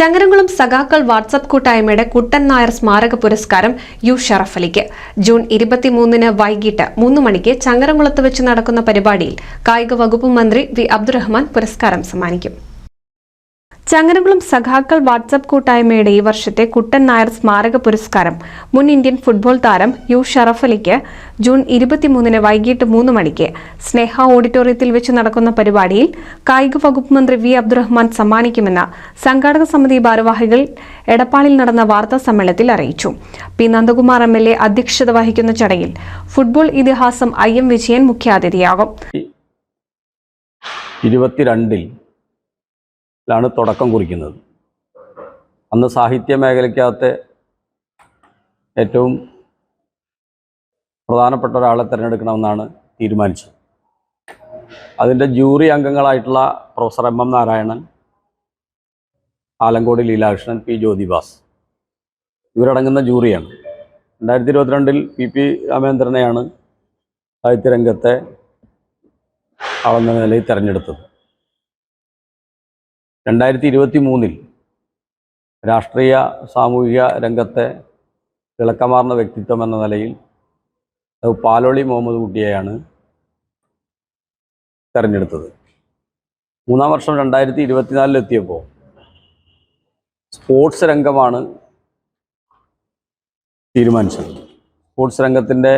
ചങ്ങരംകുളം സഖാക്കൾ വാട്സപ്പ് കൂട്ടായ്മയുടെ കുട്ടൻ നായർ സ്മാരക പുരസ്കാരം യു ഷറഫലിക്ക് ജൂൺ ഇരുപത്തിമൂന്നിന് വൈകിട്ട് മൂന്ന് മണിക്ക് ചങ്ങരംകുളത്ത് വെച്ച് നടക്കുന്ന പരിപാടിയിൽ കായിക വകുപ്പ് മന്ത്രി വി അബ്ദുറഹ്മാൻ പുരസ്കാരം സമ്മാനിക്കും. ചങ്ങരംകുളം സഖാക്കൾ വാട്സപ്പ് കൂട്ടായ്മയുടെ ഈ വർഷത്തെ കുട്ടൻ നായർ സ്മാരക പുരസ്കാരം മുൻ ഇന്ത്യൻ ഫുട്ബോൾ താരം യു ഷറഫലിക്ക് ജൂൺ ഇരുപത്തിമൂന്നിന് വൈകിട്ട് മൂന്ന് മണിക്ക്. സ്നേഹ ഓഡിറ്റോറിയത്തിൽ വെച്ച് നടക്കുന്ന പരിപാടിയിൽ കായിക വകുപ്പ് മന്ത്രി വി അബ്ദുറഹ്മാൻ സമ്മാനിക്കുമെന്ന് സംഘാടക സമിതി ഭാരവാഹികൾ എടപ്പാളിൽ നടന്ന വാർത്താ സമ്മേളനത്തിൽ അറിയിച്ചു. P Nandakumar M L A അധ്യക്ഷത വഹിക്കുന്ന ചടങ്ങിൽ ഫുട്ബോൾ ഇതിഹാസം ഐ എം വിജയൻ മുഖ്യാതിഥിയാകും. ലാണ് തുടക്കം കുറിക്കുന്നത്. അന്ന് സാഹിത്യ മേഖലയ്ക്കകത്തെ ഏറ്റവും പ്രധാനപ്പെട്ട ഒരാളെ തിരഞ്ഞെടുക്കണമെന്നാണ് തീരുമാനിച്ചത്. അതിന്റെ jury അംഗങ്ങളായിട്ടുള്ള professor M M Narayanan Alankode Leelakrishnan P Jyothibas. ഇവരടങ്ങുന്ന ജൂറിയാണ്. രണ്ടായിരത്തി ഇരുപത്തിരണ്ടിൽ പി പി രാമേന്ദ്രനെയാണ് സാഹിത്യരംഗത്തെ ആളെന്ന നിലയിൽ തിരഞ്ഞെടുത്തത്. രണ്ടായിരത്തി ഇരുപത്തി മൂന്നിൽ രാഷ്ട്രീയ സാമൂഹിക രംഗത്തെ തിളക്കമാർന്ന വ്യക്തിത്വം എന്ന നിലയിൽ പാലോളി മുഹമ്മദ് കുട്ടിയെയാണ് തെരഞ്ഞെടുത്തത്. മൂന്നാം വർഷം രണ്ടായിരത്തി ഇരുപത്തിനാലിലെത്തിയപ്പോൾ സ്പോർട്സ് രംഗമാണ് തീരുമാനിച്ചത്. സ്പോർട്സ് രംഗത്തിന്റെ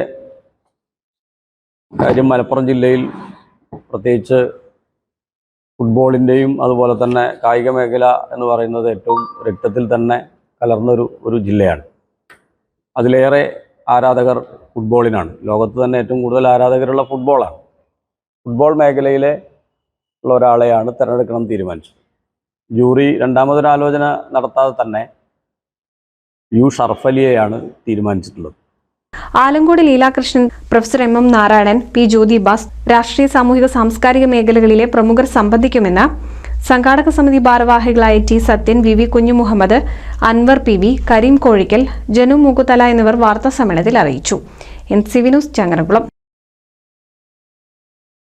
കാര്യം മലപ്പുറം ജില്ലയിൽ പ്രത്യേകിച്ച് ഫുട്ബോളിന്റെയും അതുപോലെ തന്നെ കായിക മേഖല എന്ന് പറയുന്നത് ഏറ്റവും രക്തത്തിൽ തന്നെ കലർന്നൊരു ഒരു ജില്ലയാണ്. അതിലേറെ ആരാധകർ ഫുട്ബോളിനാണ്. ലോകത്ത് തന്നെ ഏറ്റവും കൂടുതൽ ആരാധകരുള്ള ഫുട്ബോളാണ്. ഫുട്ബോൾ മേഖലയിലെ ഉള്ള ഒരാളെയാണ് തിരഞ്ഞെടുക്കണം തീരുമാനിച്ചത്. ജൂറി രണ്ടാമതൊരാലോചന നടത്താതെ തന്നെ യു ഷർഫലിയെയാണ് തീരുമാനിച്ചിട്ടുള്ളത്. Alankode Leelakrishnan professor M M Narayanan P Jyothibas രാഷ്ട്രീയ സാമൂഹിക സാംസ്കാരിക മേഖലകളിലെ പ്രമുഖർ സംബന്ധിക്കുമെന്ന് സംഘാടക സമിതി ഭാരവാഹികളായ T Sathyan V V Kunjumuhammad Anwar P V Kareem Kozhikkal Janu Mookkuthala എന്നിവർ വാർത്താ സമ്മേളനത്തിൽ അറിയിച്ചു. N C V News Changaramkulam.